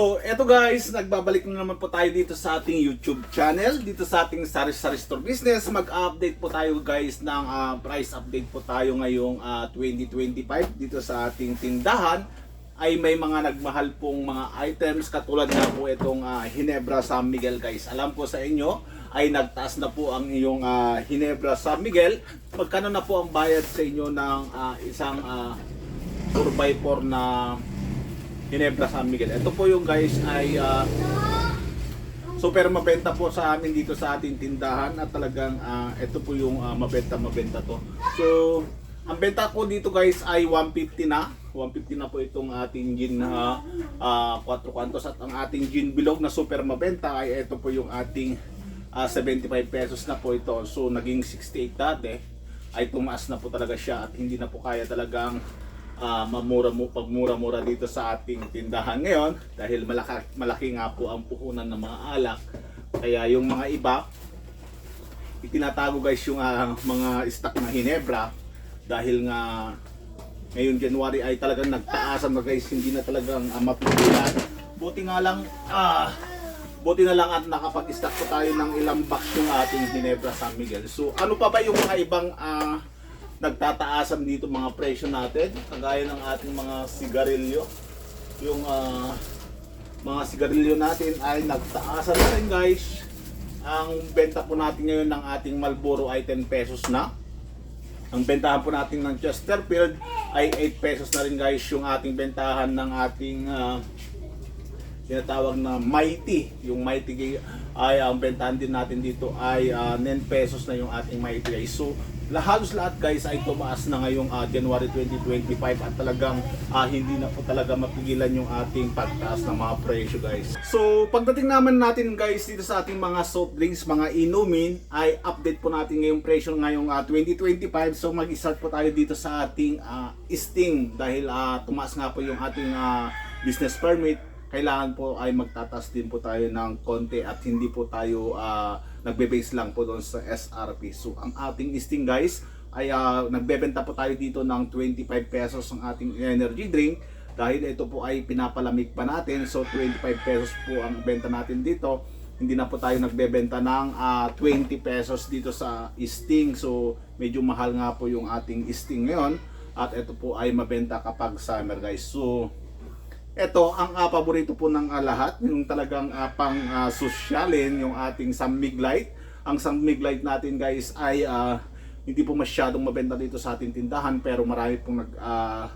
So, eto guys, nagbabalik na naman po tayo dito sa ating YouTube channel, dito sa ating Sari Sari Store Business. Mag-update po tayo guys ng ah, price update po tayo ngayong ah, 2025 dito sa ating tindahan ay may mga nagmahal pong mga items katulad nga po itong ah, Hinebra San Miguel guys. Alam ko sa inyo ay nagtaas na po ang iyong ah, Hinebra San Miguel. Magkano na po ang bayad sa inyo ng ah, isang ah, 4x4 na Ginebra San Miguel. Ito po yung guys ay ah, super mabenta po sa amin dito sa ating tindahan at talagang ah, ito po yung ah, mabenta mabenta to. So, ang benta ko dito guys ay 150 na. 150 na po itong ating gin na uh, 4 kwantos at ang ating gin bilog na super mabenta ay ito po yung ating ah, 75 pesos na po ito. So, naging 68 dati ay tumaas na po talaga siya at hindi na po kaya talagang ah, mamura mo pagmura-mura dito sa ating tindahan ngayon dahil malaki, malaki nga po ang puhunan ng mga alak. Kaya yung mga iba itinatago guys yung ah, mga stock na Hinebra dahil nga ngayon January ay talagang nagtaasan na guys hindi na talagang uh, mapigilan. Buti nga lang ah buti na lang at nakapag-stock po tayo ng ilang box yung ating Hinebra San Miguel. So ano pa ba yung mga ibang ah, nagtataasan dito mga presyo natin kagaya ng ating mga sigarilyo yung ah, mga sigarilyo natin ay nagtaasan na rin guys ang benta po natin ngayon ng ating Marlboro ay 10 pesos na ang bentahan po natin ng Chesterfield ay 8 pesos na rin guys yung ating bentahan ng ating ah, tinatawag na Mighty. Yung Mighty ay ang bentahan din natin dito ay ah, 9 pesos na yung ating Mighty guys. So halos lahat guys ay tumaas na ngayong ah, January 2025 at talagang ah, hindi na po talaga mapigilan yung ating pagtaas ng mga presyo guys. So pagdating naman natin guys dito sa ating mga soft drinks, mga inumin ay update po natin ngayong presyo ngayong ah, 2025. So mag-start po tayo dito sa ating ah, Sting dahil ah, tumaas nga po yung ating ah, business permit kailangan po ay magtatas din po tayo ng konti at hindi po tayo ah, nagbe-base lang po doon sa SRP. So ang ating listing guys ay ah, nagbebenta po tayo dito ng 25 pesos ang ating energy drink dahil ito po ay pinapalamig pa natin. So 25 pesos po ang benta natin dito. Hindi na po tayo nagbebenta ng ah, 20 pesos dito sa Sting. So medyo mahal nga po yung ating Sting ngayon at ito po ay mabenta kapag summer guys. So ito ang ah, paborito po ng ah, lahat, yung talagang ah, pang ah, sosyalin, yung ating Samig Light. Ang Samig Light natin guys ay ah, hindi po masyadong mabenta dito sa ating tindahan pero marami pong nag ah,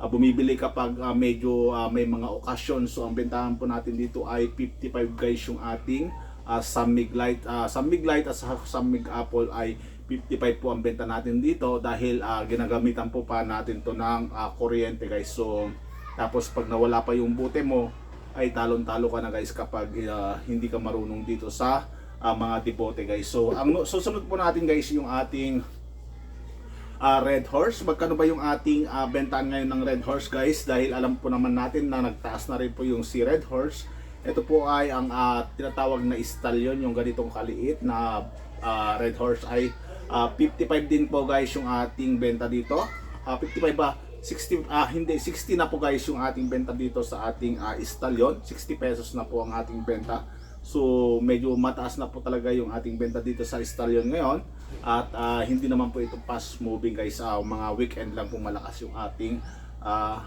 ah, bumibili kapag ah, medyo ah, may mga okasyon. So ang bentahan po natin dito ay 55 guys yung ating uh, Samig Light. Uh, Samig Light at sa Samig Apple ay 55 po ang benta natin dito dahil ah, ginagamitan po pa natin to ng ah, kuryente guys. So tapos pag nawala pa yung bote mo, ay talon-talo ka na guys kapag uh, hindi ka marunong dito sa uh, mga debote guys. So ang susunod po natin guys yung ating uh, Red Horse. Magkano ba yung ating uh, bentaan ngayon ng Red Horse guys? Dahil alam po naman natin na nagtaas na rin po yung si Red Horse. Ito po ay ang uh, tinatawag na stallion, yung ganitong kaliit na uh, Red Horse ay uh, 55 din po guys yung ating benta dito. Uh, 55 ba? 60 ah hindi 60 na po guys yung ating benta dito sa ating ah, stallion. 60 pesos na po ang ating benta. So medyo mataas na po talaga yung ating benta dito sa stallion ngayon. At ah, hindi naman po ito fast moving guys. Ah, mga weekend lang po malakas yung ating ah,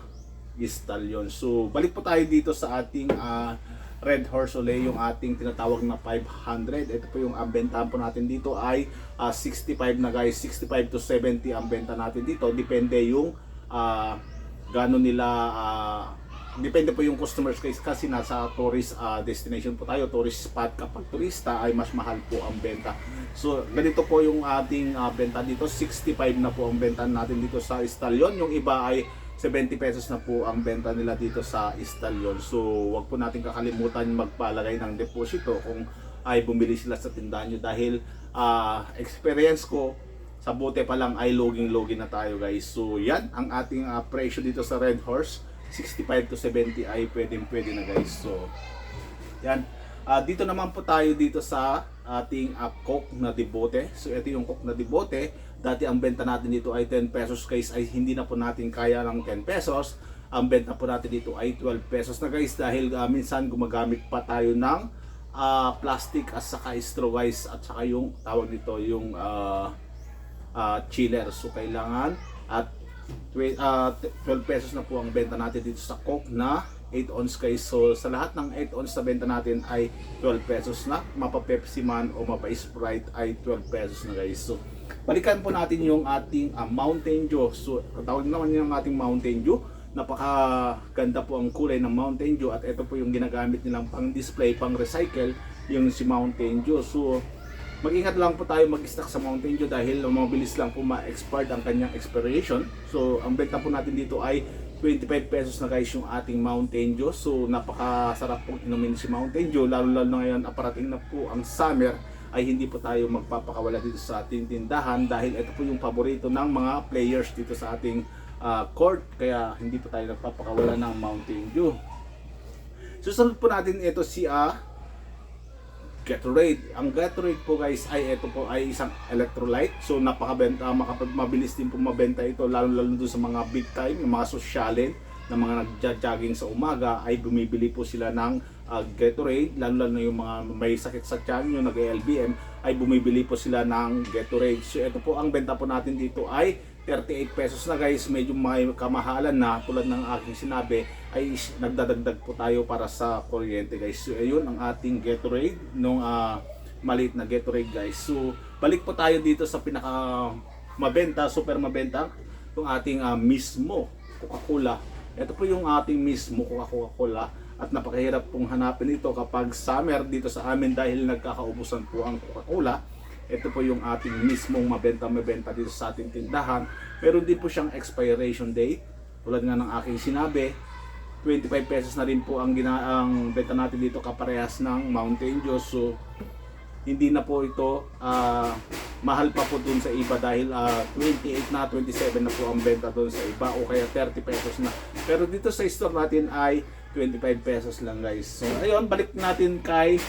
stallion. So balik po tayo dito sa ating ah, Red Horse Ole yung ating tinatawag na 500 ito po yung ang bentahan po natin dito ay ah, 65 na guys. 65 to 70 ang benta natin dito. Depende yung ah gano'n nila ah, depende po yung customers guys kasi nasa tourist ah, destination po tayo tourist spot kapag turista ay mas mahal po ang benta. So ganito po yung ating ah, benta dito. 65 na po ang benta natin dito sa Stallion yung iba ay 70 pesos na po ang benta nila dito sa Stallion so wag po natin kakalimutan magpalagay ng deposito kung ay bumili sila sa tindahan nyo dahil ah, experience ko sa bote pa lang ay loging-logi na tayo guys. So yan ang ating ah, presyo dito sa Red Horse. 65 to 70 ay pwedeng pwede na guys. So yan. Ah, dito naman po tayo dito sa ating ah, Coke na debote. So ito yung Coke na debote. Dati ang benta natin dito ay 10 pesos guys ay hindi na po natin kaya ng 10 pesos. ang benta po natin dito ay 12 pesos na guys dahil ah, minsan gumagamit pa tayo ng ah, plastic at saka straw guys at saka yung tawag dito yung ah, ah, chiller. So kailangan at twe- ah, 12 pesos na po ang benta natin dito sa Coke na 8 ounce guys. So sa lahat ng 8 ounce na benta natin ay 12 pesos na. Mapa Pepsi man o mapa Sprite ay 12 pesos na guys. So balikan po natin yung ating ah, Mountain Dew. So tawag naman yung ating Mountain Dew. Napaka ganda po ang kulay ng Mountain Dew at ito po yung ginagamit nilang pang display, pang recycle yung si Mountain Dew. So mag-ingat lang po tayo mag-stock sa Mountain Dew dahil mabilis lang po ma-expire ang kanyang expiration. So, ang benta po natin dito ay 25 pesos na guys yung ating Mountain Dew. So, napakasarap pong inumin si Mountain Dew. Lalo-lalo na ngayon, aparating na po ang summer ay hindi po tayo magpapakawala dito sa ating tindahan dahil ito po yung paborito ng mga players dito sa ating ah, court. Kaya hindi po tayo nagpapakawala ng Mountain Dew. Susunod po natin ito si ah, Gatorade. Ang Gatorade po guys ay ito po ay isang electrolyte. So napakabenta, makapag mabilis din po mabenta ito lalo lalo doon sa mga big time, yung mga sosyalin na mga nagja-jogging sa umaga ay bumibili po sila ng ah, Gatorade lalo lalo na yung mga may sakit sa tiyan, yung nag-LBM ay bumibili po sila ng Gatorade. So ito po ang benta po natin dito ay 38 pesos na guys, medyo may kamahalan na tulad ng aking sinabi ay nagdadagdag po tayo para sa kuryente guys. So ayun ang ating Gatorade nung ah, maliit na Gatorade guys. So balik po tayo dito sa pinaka mabenta, super mabenta yung ating ah, mismo Coca-Cola. Ito po yung ating mismo Coca-Cola at napakahirap pong hanapin ito kapag summer dito sa amin dahil nagkakaubusan po ang Coca-Cola. Ito po yung ating mismong mabenta-mabenta dito sa ating tindahan. Meron din po siyang expiration date. Tulad nga ng aking sinabi, 25 pesos na rin po ang, gina ang benta natin dito kaparehas ng Mountain Dew. So, hindi na po ito ah, mahal pa po dun sa iba dahil ah, 28 na 27 na po ang benta dun sa iba o kaya 30 pesos na. Pero dito sa store natin ay 25 pesos lang guys. So, ayun, balik natin kay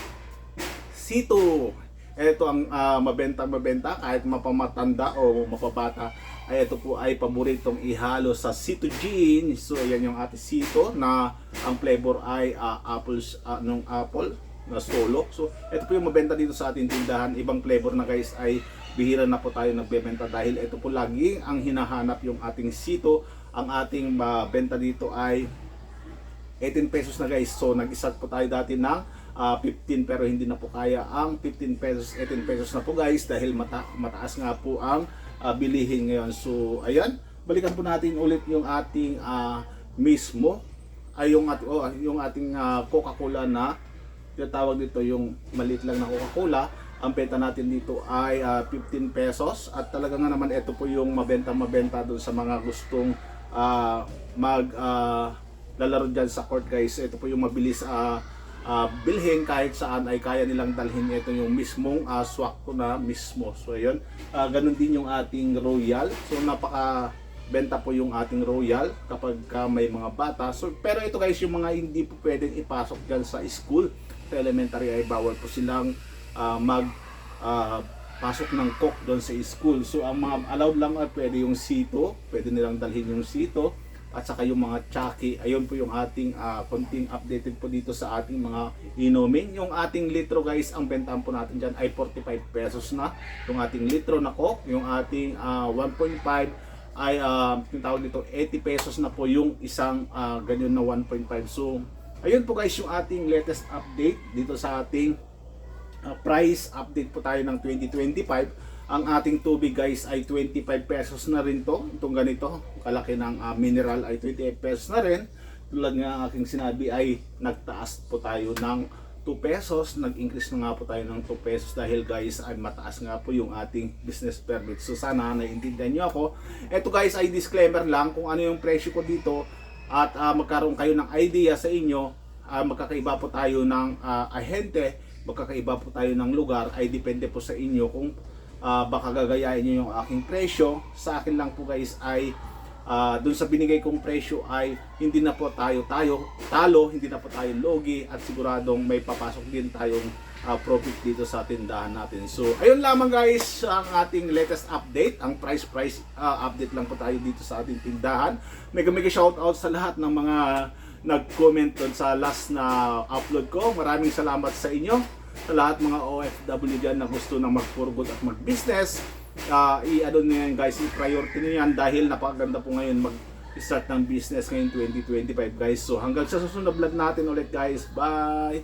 Sito. Ito ang ah, mabenta-mabenta kahit mapamatanda o mapabata ay ito po ay paboritong ihalo sa Sito Gin. So ayan yung ate Sito na ang flavor ay ah, apples ah, nung apple na solo. So ito po yung mabenta dito sa ating tindahan. Ibang flavor na guys ay bihira na po tayo nagbebenta dahil ito po lagi ang hinahanap yung ating Sito. Ang ating mabenta dito ay 18 pesos na guys. So nag-start po tayo dati ng ah, 15 pero hindi na po kaya ang 15 pesos, 18 pesos na po guys dahil mata mataas nga po ang ah, bilihin ngayon. So ayan, balikan po natin ulit yung ating ah, mismo ay yung ating oh, yung ating ah, Coca-Cola na tinatawag dito yung maliit lang na Coca-Cola. Ang benta natin dito ay ah, 15 pesos at talaga nga naman ito po yung mabenta-mabenta doon sa mga gustong ah, mag ah, lalaro dyan sa court guys. Ito po yung mabilis ah, ah, bilhin kahit saan ay kaya nilang dalhin ito yung mismong uh, swak ko na mismo. So ayun, Ah, ganun din yung ating Royal. So napaka benta po yung ating Royal kapag ka may mga bata. So pero ito guys yung mga hindi po pwedeng ipasok dyan sa school. Sa elementary ay bawal po silang ah, mag ah, pasok ng coke doon sa school. So ang mga allowed lang ay pwede yung sito, pwede nilang dalhin yung sito at saka yung mga chucky. Ayun po yung ating ah, konting updated po dito sa ating mga inumin. Yung ating litro guys, ang bentahan po natin dyan ay 45 pesos na. Yung ating litro na coke, yung ating ah, 1.5 ay uh, tawag dito 80 pesos na po yung isang ah, ganyan na 1.5. So ayun po guys yung ating latest update dito sa ating uh, price update po tayo ng 2025 ang ating tubig guys ay 25 pesos na rin to. Itong ganito kalaki ng uh, mineral ay 28 pesos na rin. Tulad nga aking sinabi ay nagtaas po tayo ng 2 pesos. Nag-increase na nga po tayo ng 2 pesos dahil guys ay mataas nga po yung ating business permit. So sana naiintindihan nyo ako. Eto guys ay disclaimer lang kung ano yung presyo ko dito at uh, magkaroon kayo ng idea sa inyo uh, magkakaiba po tayo ng uh, ahente magkakaiba po tayo ng lugar ay depende po sa inyo kung ah, baka gagayahin nyo yung aking presyo sa akin lang po guys ay ah dun sa binigay kong presyo ay hindi na po tayo tayo talo, hindi na po tayo logi at siguradong may papasok din tayong ah, profit dito sa tindahan natin. So, ayun lamang guys ang ating latest update. Ang price price ah, update lang po tayo dito sa ating tindahan. Mega mega shoutout sa lahat ng mga nag-comment doon sa last na upload ko. Maraming salamat sa inyo. Sa lahat mga OFW dyan na gusto na mag-forgood at mag-business. Ah, i-ano nyo yan guys, i-priority nyo yan dahil napakaganda po ngayon mag start ng business ngayon 2025 guys. So hanggang sa susunod vlog natin ulit guys. Bye!